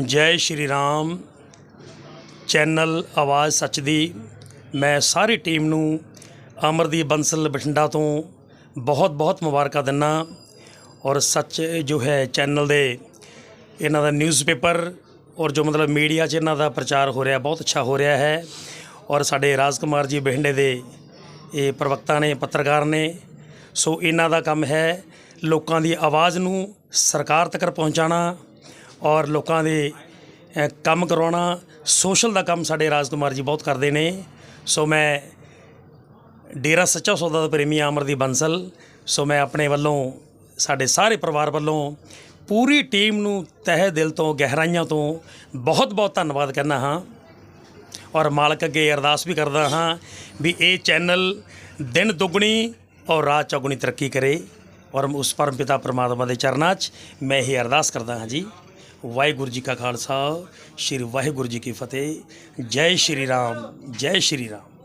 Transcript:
ਜੈ ਸ਼੍ਰੀ ਰਾਮ। ਚੈਨਲ ਆਵਾਜ਼ ਸੱਚ ਦੀ। ਮੈਂ ਸਾਰੀ ਟੀਮ ਨੂੰ ਅਮਰਦੀਪ ਬੰਸਲ ਬਠਿੰਡਾ ਤੋਂ ਬਹੁਤ ਬਹੁਤ ਮੁਬਾਰਕਾਂ ਦਿੰਨਾ। ਔਰ ਸੱਚ ਜੋ ਹੈ ਚੈਨਲ ਦੇ, ਇਹਨਾਂ ਦਾ ਨਿਊਜ਼ਪੇਪਰ ਔਰ ਜੋ ਮਤਲਬ ਮੀਡੀਆ 'ਚ ਇਹਨਾਂ ਦਾ ਪ੍ਰਚਾਰ ਹੋ ਰਿਹਾ, ਬਹੁਤ ਅੱਛਾ ਹੋ ਰਿਹਾ ਹੈ। ਔਰ ਸਾਡੇ ਰਾਜ ਕੁਮਾਰ ਜੀ ਬਠਿੰਡੇ ਦੇ ਇਹ ਪ੍ਰਵਕਤਾ ਨੇ, ਪੱਤਰਕਾਰ ਨੇ। ਸੋ ਇਹਨਾਂ ਦਾ ਕੰਮ ਹੈ ਲੋਕਾਂ ਦੀ ਆਵਾਜ਼ ਨੂੰ ਸਰਕਾਰ ਤੱਕ ਪਹੁੰਚਾਉਣਾ ਔਰ ਲੋਕਾਂ ਦੇ ਅ, ਕੰਮ ਕਰਵਾਉਣਾ ਸੋਸ਼ਲ ਦਾ ਕੰਮ ਸਾਡੇ ਰਾਜਕੁਮਾਰ ਜੀ ਬਹੁਤ ਕਰਦੇ ਨੇ। ਸੋ ਮੈਂ ਡੇਰਾ ਸੱਚਾ ਸੌਦਾ ਦਾ ਪ੍ਰੇਮੀ ਅਮਰਦੀਪ ਬੰਸਲ। ਸੋ ਮੈਂ ਆਪਣੇ ਵੱਲੋਂ ਸਾਡੇ ਸਾਰੇ ਪਰਿਵਾਰ ਵੱਲੋਂ ਪੂਰੀ ਟੀਮ ਨੂੰ ਤਹਿ ਦਿਲ ਤੋਂ ਗਹਿਰਾਈਆਂ ਤੋਂ ਬਹੁਤ ਬਹੁਤ ਧੰਨਵਾਦ ਕਰਨਾ ਹਾਂ। ਔਰ ਮਾਲਕ ਅੱਗੇ ਅਰਦਾਸ ਵੀ ਕਰਦਾ ਹਾਂ ਵੀ ਇਹ ਚੈਨਲ ਦਿਨ ਦੁੱਗਣੀ ਔਰ ਰਾਤ ਚੌਗੁਣੀ ਤਰੱਕੀ ਕਰੇ। ਔਰ ਉਸ ਪਰਮ ਪਿਤਾ ਪਰਮਾਤਮਾ ਦੇ ਚਰਨਾਂ 'ਚ ਮੈਂ ਇਹ ਅਰਦਾਸ ਕਰਦਾ ਹਾਂ ਜੀ, ਵਾਹਿਗੁਰੂ ਜੀ ਕਾ ਖਾਲਸਾ, ਸ੍ਰੀ ਵਾਹਿਗੁਰੂ ਜੀ ਕੀ ਫਤਿਹ, ਜੈ ਸ਼੍ਰੀ ਰਾਮ, ਜੈ ਸ਼੍ਰੀ ਰਾਮ।